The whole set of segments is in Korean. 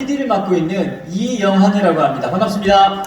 PD를 맡고 있는 이영한이라고 합니다. 반갑습니다.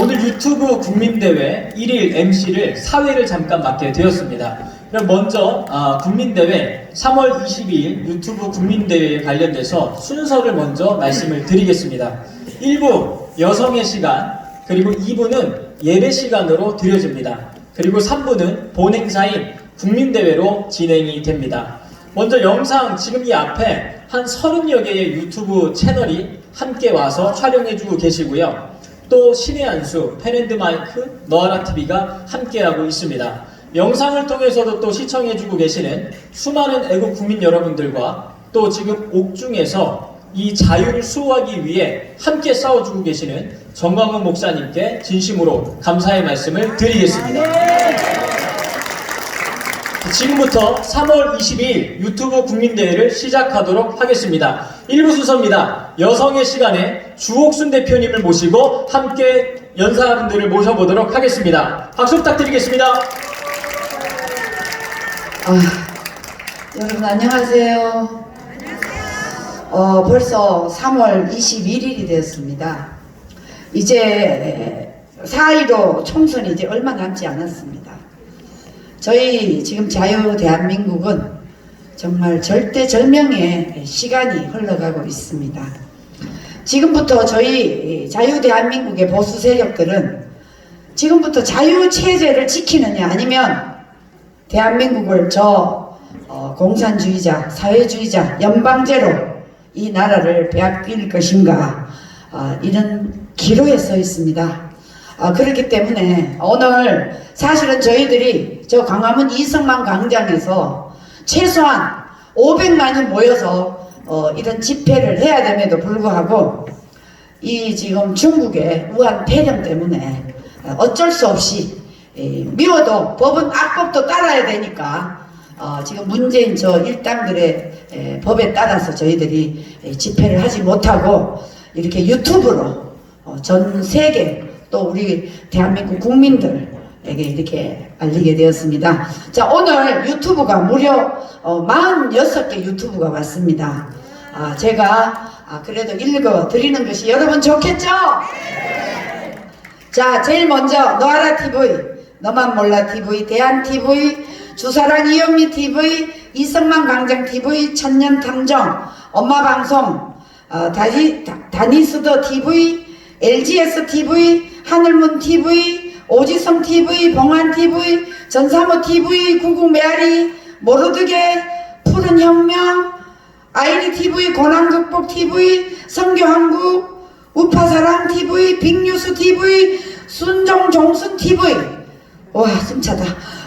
오늘 유튜브 국민대회 1일 MC를 4회를 잠깐 맡게 되었습니다. 그럼 먼저 아, 국민대회 3월 22일 유튜브 국민대회에 관련돼서 순서를 먼저 말씀을 드리겠습니다. 1부 여성의 시간, 그리고 2부는 예배 시간으로 드려집니다. 그리고 3부는 본행사인 국민대회로 진행이 됩니다. 먼저 영상 지금 이 앞에 한 30여 개의 유튜브 채널이 함께 와서 촬영해주고 계시고요. 또 신의 한수, 펜앤드마이크, 너아라TV가 함께하고 있습니다. 영상을 통해서도 또 시청해주고 계시는 수많은 애국 국민 여러분들과 또 지금 옥중에서 이 자유를 수호하기 위해 함께 싸워주고 계시는 정광훈 목사님께 진심으로 감사의 말씀을 드리겠습니다. 지금부터 3월 22일 유튜브 국민대회를 시작하도록 하겠습니다. 1부 순서입니다. 여성의 시간에 주옥순 대표님을 모시고 함께 연사분들을 모셔보도록 하겠습니다. 박수 부탁드리겠습니다. 아, 여러분 안녕하세요. 어, 벌써 3월 21일이 되었습니다. 이제 4.15 총선이 이제 얼마 남지 않았습니다. 저희 지금 자유 대한민국은 정말 절대절명의 시간이 흘러가고 있습니다. 지금부터 저희 자유 대한민국의 보수 세력들은 지금부터 자유 체제를 지키느냐 아니면 대한민국을 저 어, 공산주의자, 사회주의자, 연방제로 이 나라를 빼앗길 것인가 어, 이런 기로에 서 있습니다. 어, 그렇기 때문에 오늘 사실은 저희들이 저 광화문 이성만 광장에서 최소한 500만이 모여서 어, 이런 집회를 해야 됨에도 불구하고 이 지금 중국의 우한 폐렴 때문에 어, 어쩔 수 없이 에, 미워도 법은 악법도 따라야 되니까 어, 지금 문재인 저 일당들의 에, 법에 따라서 저희들이 에, 집회를 하지 못하고 이렇게 유튜브로 어, 전 세계 또 우리 대한민국 국민들에게 이렇게 알리게 되었습니다. 자 오늘 유튜브가 무려 어, 46개 유튜브가 왔습니다. 아, 제가 아, 그래도 읽어 드리는 것이 여러분 좋겠죠? 자, 제일 먼저 너하라 TV, 너만 몰라 TV, 대한 TV, 주사랑 이현미 TV, 이성만 광장 TV, 천년 탐정, 엄마 방송, 어, 다니, 다, 다니스더 TV, LGS TV, 하늘문 TV, 오지성 TV, 봉안 TV, 전사모 TV, 구국 메아리, 모르드게, 푸른 혁명, 아이리 TV, 고난극복 TV, 성교한국, 우파사랑 TV, 빅뉴스 TV, 순정종순 TV, 와 숨차다.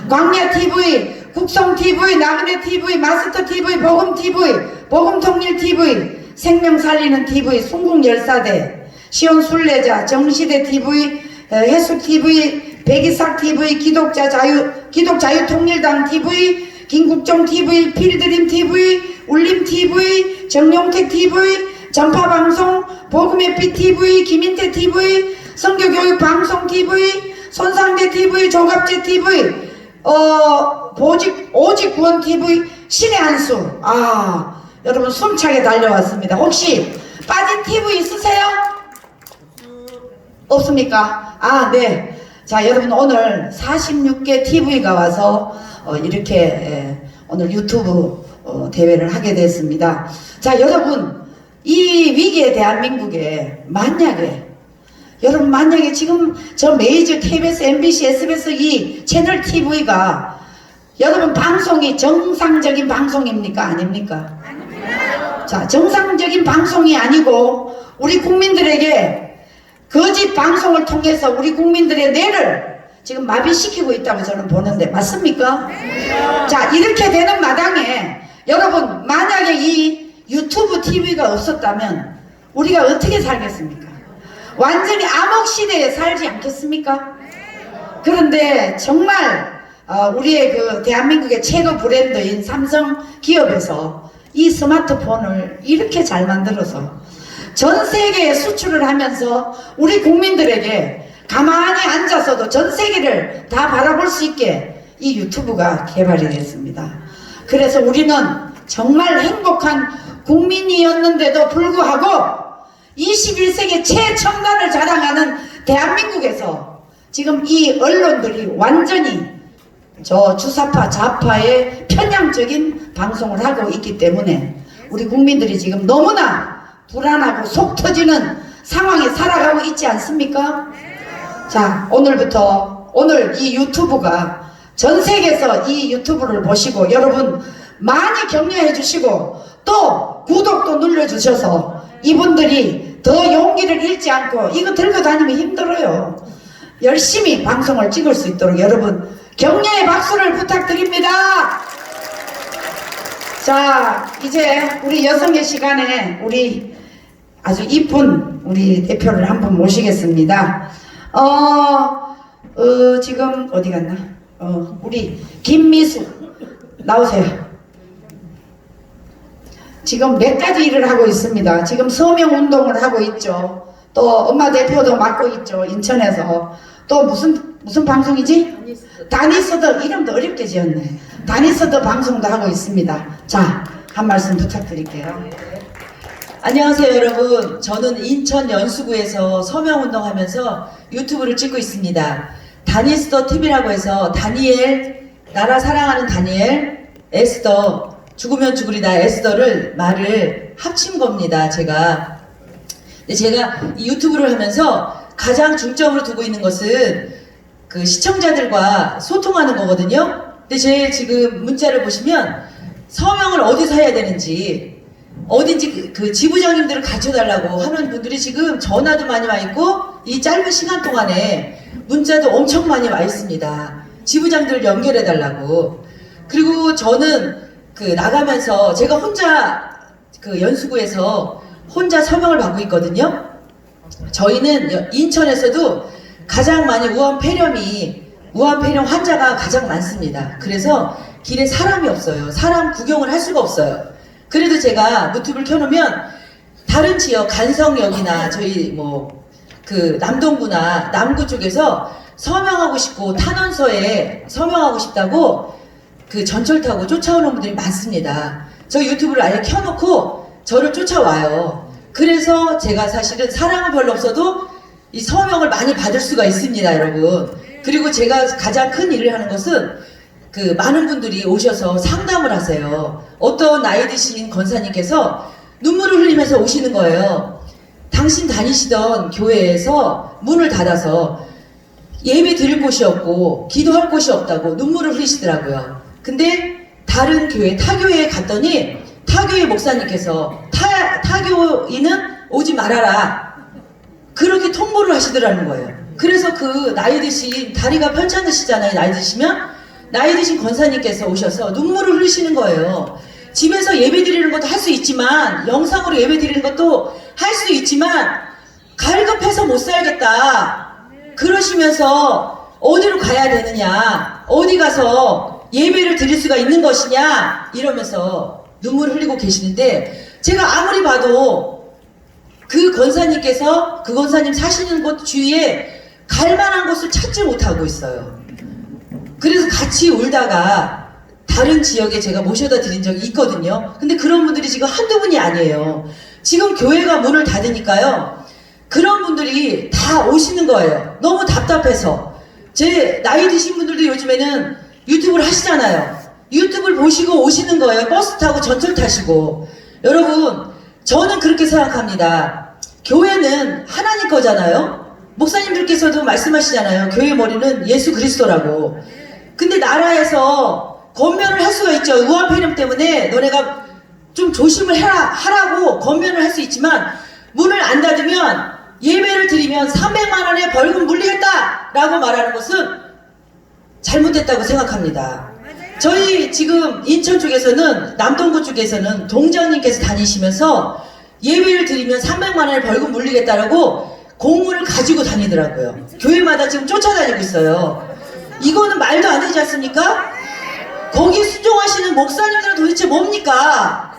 광야 TV, 국성 TV, 나그네 TV, 마스터 TV, 복음 TV, 복음통일 TV, 생명 살리는 TV, 순국 열사대, 시온 순례자, 정시대 TV, 어, 해수 TV, 백이삭 TV, 기독자 자유, 기독 자유 통일당 TV, 김국종 TV, 필드림 TV, 울림 TV, 정용택 TV, 전파방송, 복음의 빛 TV, 김인태 TV, 성교교육 방송 TV, 손상대 TV, 조갑재 TV, 어, 보직, 오직 구원 TV, 신의 한수. 아, 여러분 숨차게 달려왔습니다. 혹시 빠진 TV 있으세요? 없습니까? 아, 네. 자, 여러분 오늘 46개 TV가 와서 어, 이렇게 에, 오늘 유튜브 어, 대회를 하게 됐습니다. 자, 여러분 이 위기의 대한민국에 만약에 여러분 만약에 지금 저 메이저 KBS, MBC, SBS 이 채널 TV가 여러분 방송이 정상적인 방송입니까? 아닙니까? 자, 정상적인 방송이 아니고 우리 국민들에게 거짓 방송을 통해서 우리 국민들의 뇌를 지금 마비시키고 있다고 저는 보는데 맞습니까? 자, 이렇게 되는 마당에 여러분 만약에 이 유튜브 TV가 없었다면 우리가 어떻게 살겠습니까? 완전히 암흑 시대에 살지 않겠습니까? 그런데 정말 어, 우리의 그 대한민국의 최고 브랜드인 삼성 기업에서 이 스마트폰을 이렇게 잘 만들어서 전 세계에 수출을 하면서 우리 국민들에게 가만히 앉아서도 전 세계를 다 바라볼 수 있게 이 유튜브가 개발이 됐습니다. 그래서 우리는 정말 행복한 국민이었는데도 불구하고 21세기 최첨단을 자랑하는 대한민국에서 지금 이 언론들이 완전히 저 주사파 좌파의 편향적인 방송을 하고 있기 때문에 우리 국민들이 지금 너무나 불안하고 속 터지는 상황에 살아가고 있지 않습니까? 자, 오늘부터 오늘 이 유튜브가 전 세계에서 이 유튜브를 보시고 여러분 많이 격려해 주시고 또 구독도 눌러 주셔서 이분들이 더 용기를 잃지 않고 이거 들고 다니면 힘들어요. 열심히 방송을 찍을 수 있도록 여러분 격려의 박수를 부탁드립니다. 자, 이제 우리 여성의 시간에 우리 아주 이쁜 우리 대표를 한 분 모시겠습니다. 어, 어, 지금 어디 갔나? 어, 우리 김미수 나오세요. 지금 몇 가지 일을 하고 있습니다. 지금 서명 운동을 하고 있죠. 또 엄마 대표도 맡고 있죠. 인천에서. 또 무슨 무슨 방송이지? 다니스더 이름도 어렵게 지었네. 다니스더 방송도 하고 있습니다. 자, 한 말씀 부탁드릴게요. 안녕하세요 여러분. 저는 인천 연수구에서 서명운동하면서 유튜브를 찍고 있습니다. 다니스더 TV라고 해서 다니엘 나라 사랑하는 다니엘 에스더 죽으면 죽으리다 에스더를 말을 합친 겁니다 제가. 제가 이 유튜브를 하면서 가장 중점으로 두고 있는 것은 그 시청자들과 소통하는 거거든요. 근데 제 지금 문자를 보시면 서명을 어디서 해야 되는지 어딘지 그, 그 지부장님들을 가르쳐달라고 하는 분들이 지금 전화도 많이 와 있고 이 짧은 시간 동안에 문자도 엄청 많이 와 있습니다. 지부장들 연결해 달라고. 그리고 저는 그 나가면서 제가 혼자 그 연수구에서 혼자 서명을 받고 있거든요. 저희는 여- 인천에서도 가장 많이 우한 폐렴이 우한 폐렴 환자가 가장 많습니다. 그래서 길에 사람이 없어요. 사람 구경을 할 수가 없어요. 그래도 제가 유튜브를 켜놓으면 다른 지역 간성역이나 저희 뭐 그 남동구나 남구 쪽에서 서명하고 싶고 탄원서에 서명하고 싶다고 그 전철 타고 쫓아오는 분들이 많습니다. 저 유튜브를 아예 켜놓고 저를 쫓아와요. 그래서 제가 사실은 사랑은 별로 없어도 이 서명을 많이 받을 수가 있습니다, 여러분. 그리고 제가 가장 큰 일을 하는 것은 그 많은 분들이 오셔서 상담을 하세요. 어떤 나이 드신 권사님께서 눈물을 흘리면서 오시는 거예요. 당신 다니시던 교회에서 문을 닫아서 예배 드릴 곳이 없고 기도할 곳이 없다고 눈물을 흘리시더라고요. 근데 다른 교회 타교회에 갔더니 타교회 목사님께서 타, 타교인은 오지 말아라. 그렇게 통보를 하시더라는 거예요. 그래서 그 나이 드신 다리가 편찮으시잖아요. 나이 드시면 나이 드신 권사님께서 오셔서 눈물을 흘리시는 거예요. 집에서 예배 드리는 것도 할 수 있지만 영상으로 예배 드리는 것도 할 수 있지만 갈급해서 못 살겠다. 그러시면서 어디로 가야 되느냐? 어디 가서 예배를 드릴 수가 있는 것이냐? 이러면서 눈물을 흘리고 계시는데 제가 아무리 봐도 그 권사님께서 그 권사님 사시는 곳 주위에 갈 만한 곳을 찾지 못하고 있어요. 그래서 같이 울다가 다른 지역에 제가 모셔다 드린 적이 있거든요. 근데 그런 분들이 지금 한두 분이 아니에요. 지금 교회가 문을 닫으니까요. 그런 분들이 다 오시는 거예요. 너무 답답해서. 제 나이 드신 분들도 요즘에는 유튜브를 하시잖아요. 유튜브를 보시고 오시는 거예요. 버스 타고 전철 타시고. 여러분, 저는 그렇게 생각합니다. 교회는 하나님 거잖아요. 목사님들께서도 말씀하시잖아요. 교회 머리는 예수 그리스도라고. 근데 나라에서 권면을 할 수가 있죠. 우한 폐렴 때문에 너네가 좀 조심을 해라, 하라고 권면을 할 수 있지만 문을 안 닫으면 예배를 드리면 300만 원의 벌금 물리겠다! 라고 말하는 것은 잘못됐다고 생각합니다. 저희 지금 인천 쪽에서는 남동구 쪽에서는 동장님께서 다니시면서 예배를 드리면 300만 원의 벌금 물리겠다라고 공문을 가지고 다니더라고요. 교회마다 지금 쫓아다니고 있어요. 이거는 말도 안 되지 않습니까? 거기 수종하시는 목사님들은 도대체 뭡니까?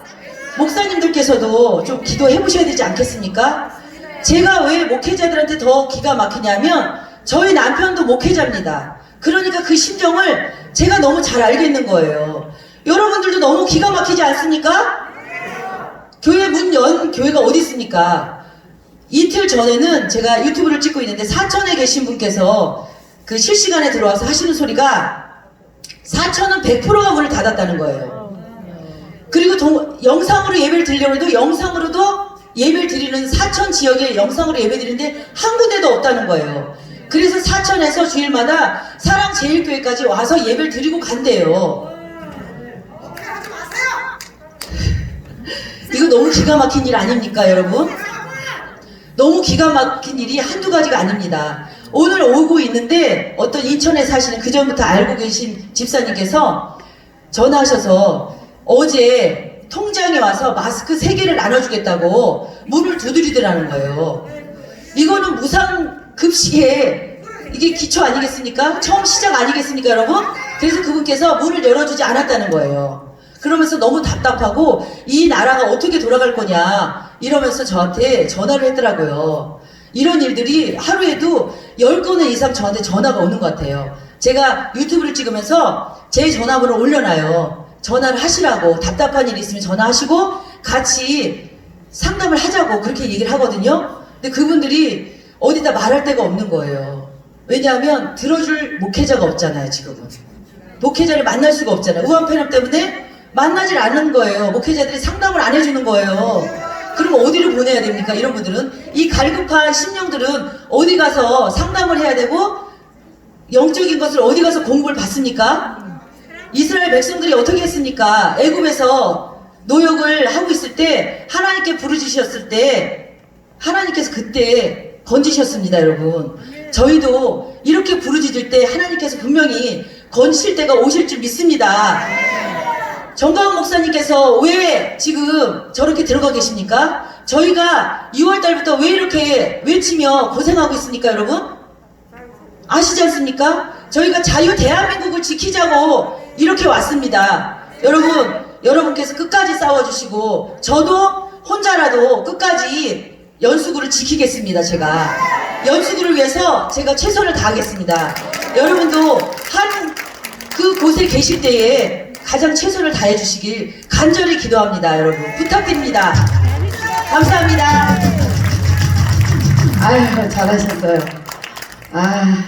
목사님들께서도 좀 기도해 보셔야 되지 않겠습니까? 제가 왜 목회자들한테 더 기가 막히냐면 저희 남편도 목회자입니다. 그러니까 그 심정을 제가 너무 잘 알겠는 거예요. 여러분들도 너무 기가 막히지 않습니까? 교회 문 연 교회가 어디 있습니까? 이틀 전에는 제가 유튜브를 찍고 있는데 사천에 계신 분께서 그 실시간에 들어와서 하시는 소리가 사천은 100%가 문을 닫았다는 거예요. 그리고 동- 영상으로 예배를 드리려고 해도 영상으로도 예배를 드리는 사천 지역에 영상으로 예배 드리는데 한 군데도 없다는 거예요. 그래서 사천에서 주일마다 사랑제일교회까지 와서 예배를 드리고 간대요. 이거 너무 기가 막힌 일 아닙니까, 여러분? 너무 기가 막힌 일이 한두 가지가 아닙니다. 오늘 오고 있는데 어떤 인천에 사시는 그전부터 알고 계신 집사님께서 전화하셔서 어제 통장에 와서 마스크 3개를 나눠주겠다고 문을 두드리더라는 거예요. 이거는 무상급식에 이게 기초 아니겠습니까? 처음 시작 아니겠습니까, 여러분? 그래서 그분께서 문을 열어주지 않았다는 거예요. 그러면서 너무 답답하고 이 나라가 어떻게 돌아갈 거냐 이러면서 저한테 전화를 했더라고요. 이런 일들이 하루에도 10건의 이상 저한테 전화가 오는 것 같아요. 제가 유튜브를 찍으면서 제 전화번호 올려놔요. 전화를 하시라고 답답한 일 있으면 전화하시고 같이 상담을 하자고 그렇게 얘기를 하거든요. 근데 그분들이 어디다 말할 데가 없는 거예요. 왜냐하면 들어줄 목회자가 없잖아요, 지금은. 목회자를 만날 수가 없잖아요. 우한 폐렴 때문에 만나질 않는 거예요. 목회자들이 상담을 안 해주는 거예요. 그럼 어디를 보내야 됩니까? 이런 분들은 이 갈급한 심령들은 어디 가서 상담을 해야 되고 영적인 것을 어디 가서 공부를 받습니까? 이스라엘 백성들이 어떻게 했습니까? 애굽에서 노역을 하고 있을 때 하나님께 부르짖으셨을 때 하나님께서 그때 건지셨습니다, 여러분. 저희도 이렇게 부르짖을 때 하나님께서 분명히 건실 때가 오실 줄 믿습니다. 정가은 목사님께서 왜 지금 저렇게 들어가 계십니까? 저희가 6월 달부터 왜 이렇게 외치며 고생하고 있습니까, 여러분? 아시지 않습니까? 저희가 자유 대한민국을 지키자고 이렇게 왔습니다. 여러분, 여러분께서 끝까지 싸워주시고, 저도 혼자라도 끝까지 연수구를 지키겠습니다, 제가. 연수구를 위해서 제가 최선을 다하겠습니다. 여러분도 한 그 곳에 계실 때에 가장 최선을 다해 주시길 간절히 기도합니다, 여러분. 부탁드립니다. 감사합니다. 아유, 잘하셨어요. 아,